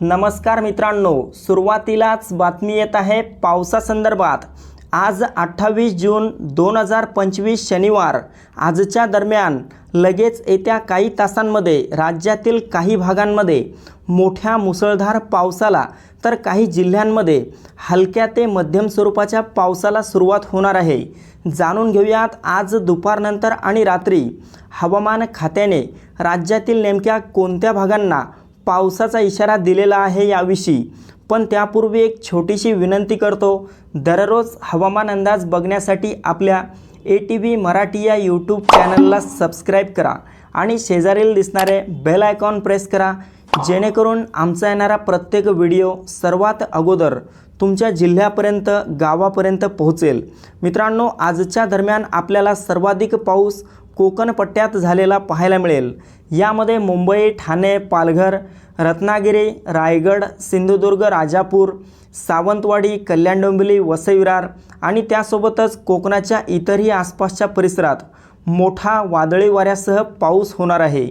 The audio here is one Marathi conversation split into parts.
नमस्कार मित्रांनो सुरुवातीलाच बातमी येत आहे पावसासंदर्भात. आज अठ्ठावीस जून दोन हजार पंचवीस शनिवार. आजच्या दरम्यान लगेच येत्या काही तासांमध्ये राज्यातील काही भागांमध्ये मोठ्या मुसळधार पावसाला तर काही जिल्ह्यांमध्ये हलक्या ते मध्यम स्वरूपाच्या पावसाला सुरुवात होणार आहे. जाणून घेऊयात आज दुपारनंतर आणि रात्री हवामान खात्याने राज्यातील नेमक्या कोणत्या भागांना पावसाचा इशारा दिलेला आहे याविषयी. पण त्यापूर्वी एक छोटीशी विनंती करतो. दररोज हवामान अंदाज बघण्यासाठी आपल्या ए टी व्ही मराठी या यूट्यूब चॅनलला सबस्क्राईब करा आणि शेजारील दिसणारे बेल आयकॉन प्रेस करा जेणेकरून आमचा येणारा प्रत्येक व्हिडिओ सर्वात अगोदर तुमच्या जिल्ह्यापर्यंत गावापर्यंत पोहोचेल. मित्रांनो आजच्या दरम्यान आपल्याला सर्वाधिक पाऊस कोकणपट्ट्यात झालेला पाहायला मिळेल. यामध्ये मुंबई ठाणे पालघर रत्नागिरी रायगड सिंधुदुर्ग राजापूर सावंतवाडी कल्याण डोंबिवली वसईविरार आणि त्यासोबतच कोकणाच्या इतरही आसपासच्या परिसरात मोठा वादळी वाऱ्यासह पाऊस होणार आहे.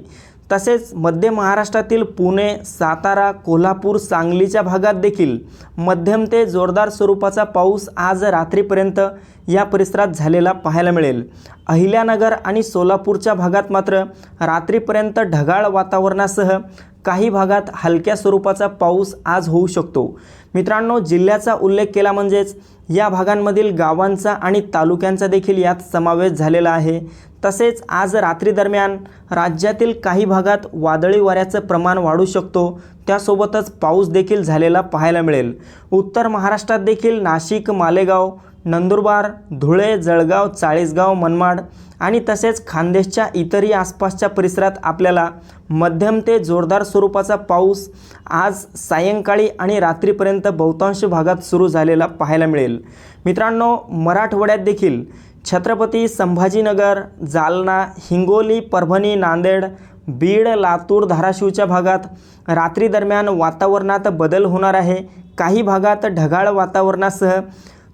तसेच मध्य महाराष्ट्रातील पुणे सातारा कोल्हापूर सांगलीच्या भागात देखील मध्यम ते जोरदार स्वरूपाचा पाऊस आज रात्रीपर्यंत या परिसरात झालेला पाहायला मिळेल. अहिल्यानगर आणि सोलापूरच्या भागात मात्र रात्रीपर्यंत ढगाळ वातावरणासह काही भागात हलक्या स्वरूपाचा पाऊस आज होऊ शकतो. मित्रांनो जिल्ह्याचा उल्लेख केला म्हणजेच या भागांमधील गावांचा आणि तालुक्यांचा देखील यात समावेश झालेला आहे. तसेच आज रात्री दरम्यान राज्यातील काही भागात वादळी वाऱ्याचं प्रमाण वाढू शकतो. त्यासोबतच पाऊस देखील झालेला पाहायला मिळेल. उत्तर महाराष्ट्रात देखील नाशिक मालेगाव नंदुरबार धुळे जळगाव चाळीसगाव मनमाड आणि तसेच खानदेशच्या इतरही आसपासच्या परिसरात आपल्याला मध्यम ते जोरदार स्वरूपाचा पाऊस आज सायंकाळी आणि रात्रीपर्यंत बहुतांश भागात सुरू झालेला पाहायला मिळेल. मित्रांनो मराठवाड्यात देखील छत्रपती संभाजीनगर जालना हिंगोली परभणी नांदेड बीड लातूर धाराशिवच्या भागात रात्रीदरम्यान वातावरणात बदल होणार आहे. काही भागात ढगाळ वातावरणासह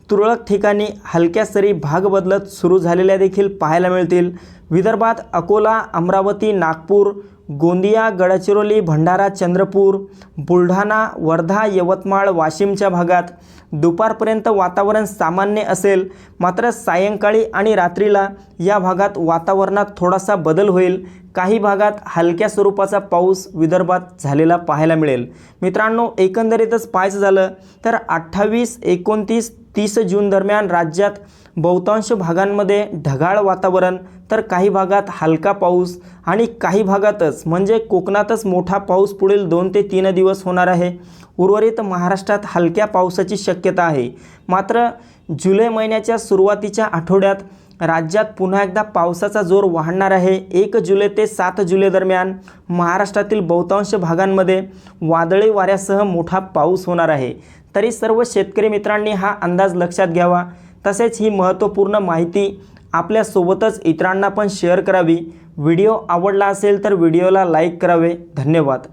तुरळक ठिकाणी हलक्या सरी भाग बदलत सुरू झालेल्या देखील पाहायला मिळतील. विदर्भात अकोला अमरावती नागपूर गोंदिया गडचिरोली भंडारा चंद्रपूर बुलढाणा वर्धा यवतमाळ वाशिमच्या भागात दुपारपर्यंत वातावरण सामान्य असेल. मात्र सायंकाळी आणि रात्रीला या भागात वातावरणात थोडासा बदल होईल. काही भागात हलक्या स्वरूपाचा पाऊस विदर्भात झालेला पाहायला मिळेल. मित्रांनो एकंदरीतच पाहायचं झालं तर अठ्ठावीस एकोणतीस तीस जून दरम्यान राज्यात बहुतांश भागांमध्ये ढगाळ वातावरण तर काही भागात हलका पाऊस आणि काही भागातच म्हणजे कोकणातच मोठा पाऊस पुढील दोन ते तीन दिवस होणार आहे. उर्वरित महाराष्ट्रात हलक्या पावसाची शक्यता आहे. मात्र जुलै महिन्याच्या सुरुवातीच्या आठवड्यात राज्यात पुन्हा एकदा पावसाचा जोर वाढणार आहे. एक जुलै ते सात जुलै दरम्यान महाराष्ट्रातील बहुतांश भागांमध्ये वादळी वाऱ्यासह मोठा पाऊस होणार आहे. तरी सर्व शेतकरी मित्रांनी हा अंदाज लक्षात घ्यावा. तसेच ही महत्त्वपूर्ण माहिती आपल्यासोबतच इतरांना पण शेअर करावी. व्हिडिओ आवडला असेल तर व्हिडिओला लाईक करावे. धन्यवाद.